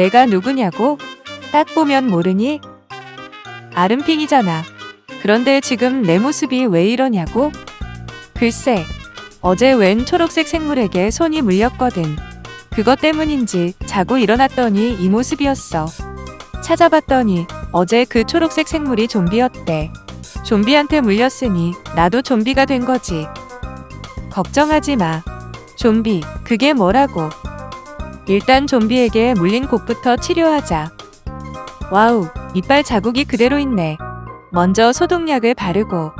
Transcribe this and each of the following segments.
내가 누구냐고? 딱 보면 모르니? 아름핑이잖아. 그런데 지금 내 모습이 왜 이러냐고? 글쎄, 어제 웬 초록색 생물에게 손이 물렸거든. 그것 때문인지 자고 일어났더니 이 모습이었어. 찾아봤더니 어제 그 초록색 생물이 좀비였대. 좀비한테 물렸으니 나도 좀비가 된 거지. 걱정하지 마. 좀비, 그게 뭐라고? 일단 좀비에게 물린 곳부터 치료하자. 와우, 이빨 자국이 그대로 있네. 먼저 소독약을 바르고.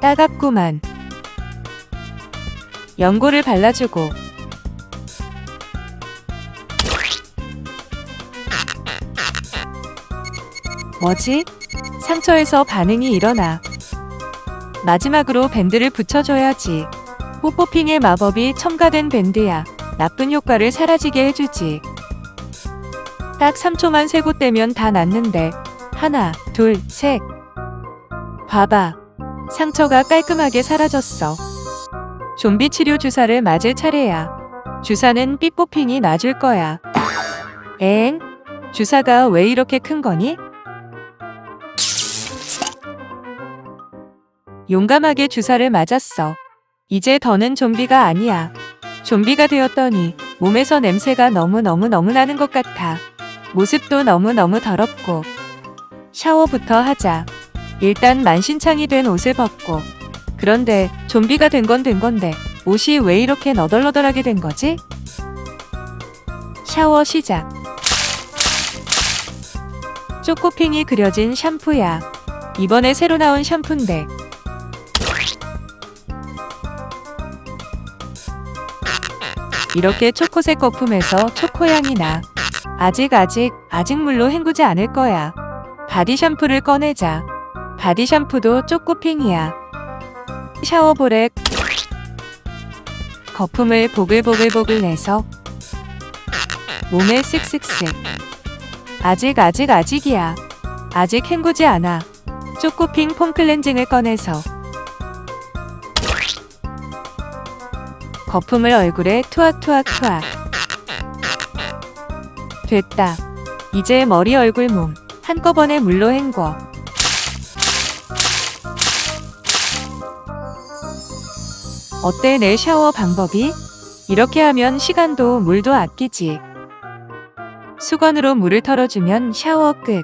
따갑구만. 연고를 발라주고. 뭐지? 상처에서 반응이 일어나. 마지막으로 밴드를 붙여줘야지. 뽀뽀핑의 마법이 첨가된 밴드야. 나쁜 효과를 사라지게 해주지. 딱 3초만 세고 떼면 다 낫는데. 하나, 둘, 셋. 봐봐. 상처가 깔끔하게 사라졌어. 좀비 치료 주사를 맞을 차례야. 주사는 삐뽀핑이 놔줄 거야. 엥? 주사가 왜 이렇게 큰 거니? 용감하게 주사를 맞았어. 이제 더는 좀비가 아니야. 좀비가 되었더니 몸에서 냄새가 너무너무너무 나는 것 같아. 모습도 너무너무 더럽고. 샤워부터 하자. 일단 만신창이 된 옷을 벗고. 그런데 좀비가 된 건 된 건데 옷이 왜 이렇게 너덜너덜하게 된 거지? 샤워 시작. 초코핑이 그려진 샴푸야. 이번에 새로 나온 샴푸인데 이렇게 초코색 거품에서 초코향이 나. 아직 아직 아직 물로 헹구지 않을 거야. 바디 샴푸를 꺼내자. 바디 샴푸도 초코핑이야. 샤워볼에 거품을 보글보글보글 내서 몸에 쓱쓱쓱. 아직 아직 아직이야. 아직 헹구지 않아. 초코핑 폼 클렌징을 꺼내서 거품을 얼굴에 투악투악투악. 됐다. 이제 머리 얼굴 몸 한꺼번에 물로 헹궈. 어때 내 샤워 방법이? 이렇게 하면 시간도 물도 아끼지. 수건으로 물을 털어주면 샤워 끝.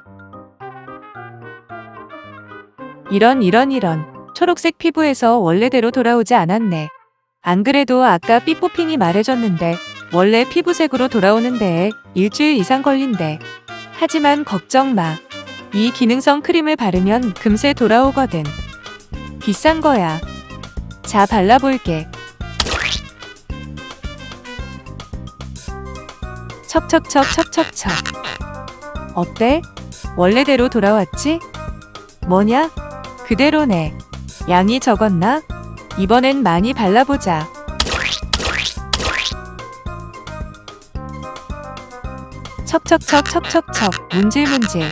이런 이런 이런 초록색 피부에서 원래대로 돌아오지 않았네. 안 그래도 아까 삐뽀핑이 말해줬는데 원래 피부색으로 돌아오는 데에 일주일 이상 걸린대. 하지만 걱정 마. 이 기능성 크림을 바르면 금세 돌아오거든. 비싼 거야. 자, 발라볼게. 척척척 척척척. 어때? 원래대로 돌아왔지? 뭐냐? 그대로네. 양이 적었나? 이번엔 많이 발라보자. 척척척 척척척 문질문질.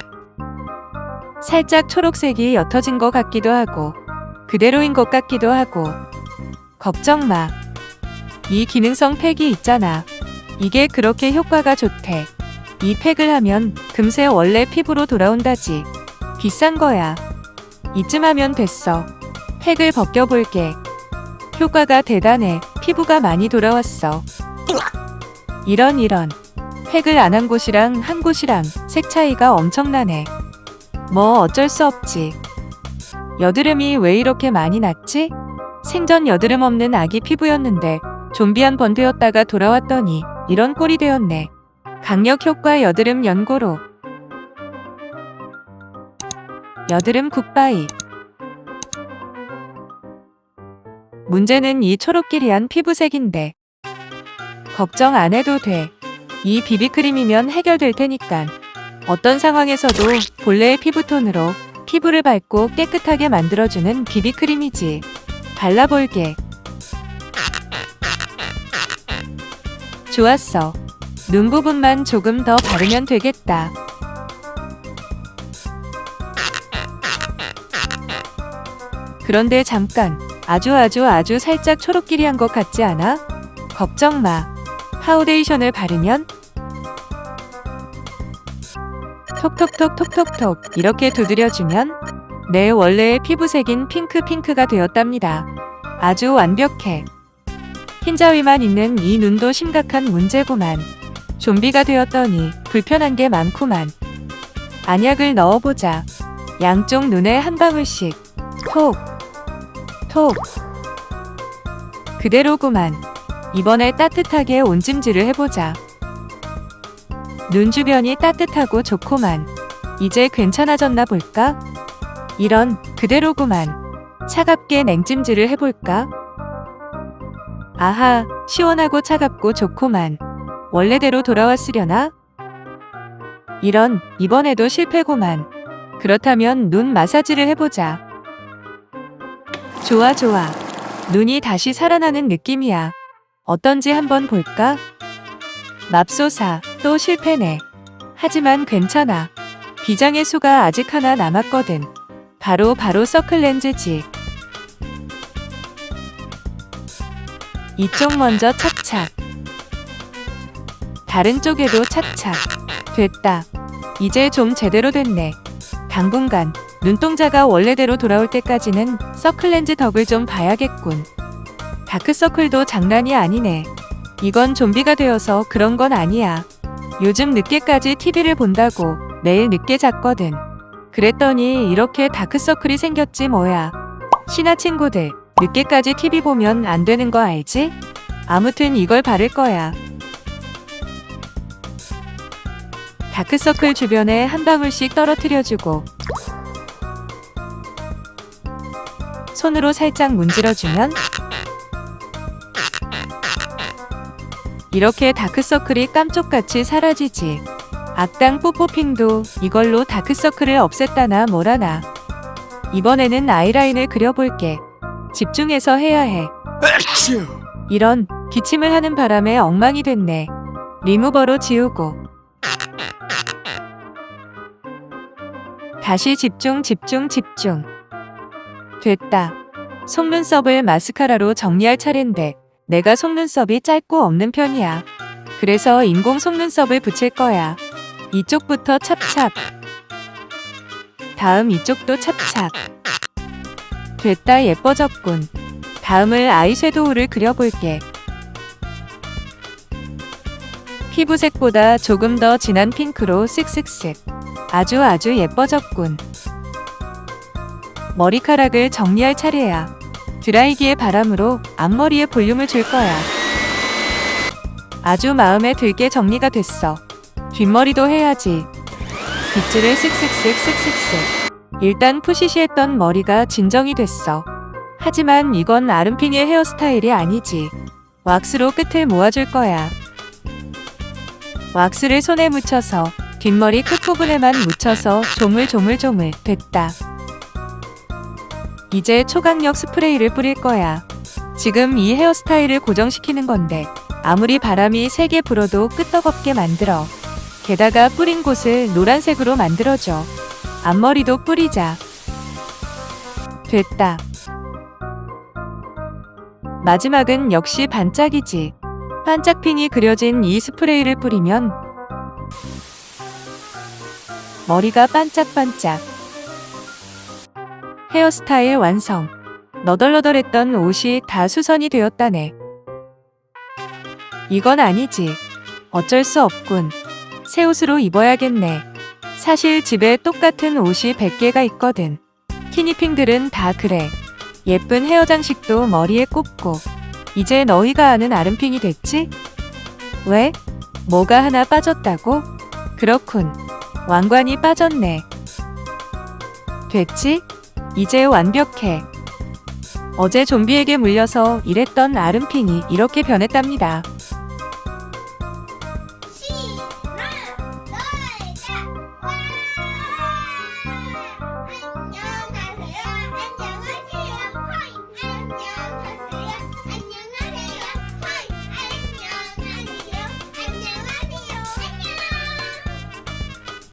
살짝 초록색이 옅어진 것 같기도 하고 그대로인 것 같기도 하고 걱정 마. 이 기능성 팩이 있잖아. 이게 그렇게 효과가 좋대. 이 팩을 하면 금세 원래 피부로 돌아온다지. 비싼 거야. 이쯤 하면 됐어. 팩을 벗겨볼게. 효과가 대단해. 피부가 많이 돌아왔어. 이런 이런. 팩을 안 한 곳이랑 한 곳이랑 색 차이가 엄청나네. 뭐 어쩔 수 없지. 여드름이 왜 이렇게 많이 났지? 생전 여드름 없는 아기 피부였는데 좀비 한 번 되었다가 돌아왔더니 이런 꼴이 되었네. 강력 효과 여드름 연고로. 여드름 굿바이. 문제는 이 초록기리한 피부색인데. 걱정 안 해도 돼. 이 비비크림이면 해결될 테니깐. 어떤 상황에서도 본래의 피부톤으로 피부를 밝고 깨끗하게 만들어주는 비비크림이지. 발라볼게. 좋았어. 눈 부분만 조금 더 바르면 되겠다. 그런데 잠깐, 아주 아주 아주 살짝 초록끼리 한 것 같지 않아? 걱정 마. 파우데이션을 바르면 톡톡톡 톡톡톡 이렇게 두드려주면 내 원래의 피부색인 핑크핑크가 되었답니다. 아주 완벽해. 흰자위만 있는 이 눈도 심각한 문제구만. 좀비가 되었더니 불편한 게 많구만. 안약을 넣어보자. 양쪽 눈에 한 방울씩. 톡. 톡. 그대로구만. 이번에 따뜻하게 온찜질을 해보자. 눈 주변이 따뜻하고 좋고만. 이제 괜찮아졌나 볼까? 이런 그대로구만. 차갑게 냉찜질을 해볼까? 아하, 시원하고 차갑고 좋고만. 원래대로 돌아왔으려나? 이런, 이번에도 실패고만. 그렇다면 눈 마사지를 해보자. 좋아, 좋아. 눈이 다시 살아나는 느낌이야. 어떤지 한번 볼까? 맙소사, 또 실패네. 하지만 괜찮아. 비장의 수가 아직 하나 남았거든. 바로 바로 서클 렌즈지. 이쪽 먼저 착착. 다른 쪽에도 착착. 됐다. 이제 좀 제대로 됐네. 당분간 눈동자가 원래대로 돌아올 때까지는 서클렌즈 덕을 좀 봐야겠군. 다크서클도 장난이 아니네. 이건 좀비가 되어서 그런 건 아니야. 요즘 늦게까지 TV를 본다고 매일 늦게 잤거든. 그랬더니 이렇게 다크서클이 생겼지 뭐야. 신하 친구들, 늦게까지 TV 보면 안 되는 거 알지? 아무튼 이걸 바를 거야. 다크서클 주변에 한 방울씩 떨어뜨려주고 손으로 살짝 문질러주면 이렇게 다크서클이 깜쪽같이 사라지지. 악당 뽀뽀핑도 이걸로 다크서클을 없앴다나 뭐라나. 이번에는 아이라인을 그려볼게. 집중해서 해야 해. 이런 기침을 하는 바람에 엉망이 됐네. 리무버로 지우고. 다시 집중, 집중, 집중. 됐다. 속눈썹을 마스카라로 정리할 차례인데 내가 속눈썹이 짧고 없는 편이야. 그래서 인공 속눈썹을 붙일 거야. 이쪽부터 찹찹. 다음 이쪽도 찹찹. 됐다 예뻐졌군. 다음을 아이섀도우를 그려볼게. 피부색보다 조금 더 진한 핑크로 쓱쓱쓱. 아주 아주 예뻐졌군. 머리카락을 정리할 차례야. 드라이기의 바람으로 앞머리에 볼륨을 줄 거야. 아주 마음에 들게 정리가 됐어. 뒷머리도 해야지. 빗줄을 쓱쓱쓱. 일단 푸시시했던 머리가 진정이 됐어. 하지만 이건 아름핑의 헤어스타일이 아니지. 왁스로 끝을 모아줄 거야. 왁스를 손에 묻혀서 뒷머리 끝부분에만 묻혀서 조물조물조물 됐다. 이제 초강력 스프레이를 뿌릴 거야. 지금 이 헤어스타일을 고정시키는 건데 아무리 바람이 세게 불어도 끄떡없게 만들어. 게다가 뿌린 곳을 노란색으로 만들어줘. 앞머리도 뿌리자. 됐다. 마지막은 역시 반짝이지. 반짝핑이 그려진 이 스프레이를 뿌리면 머리가 반짝반짝. 헤어스타일 완성. 너덜너덜했던 옷이 다 수선이 되었다네. 이건 아니지. 어쩔 수 없군. 새 옷으로 입어야겠네. 사실 집에 똑같은 옷이 100개가 있거든. 티니핑들은 다 그래. 예쁜 헤어 장식도 머리에 꼽고. 이제 너희가 아는 아름핑이 됐지? 왜? 뭐가 하나 빠졌다고? 그렇군. 왕관이 빠졌네. 됐지? 이제 완벽해. 어제 좀비에게 물려서 이랬던 아름핑이 이렇게 변했답니다.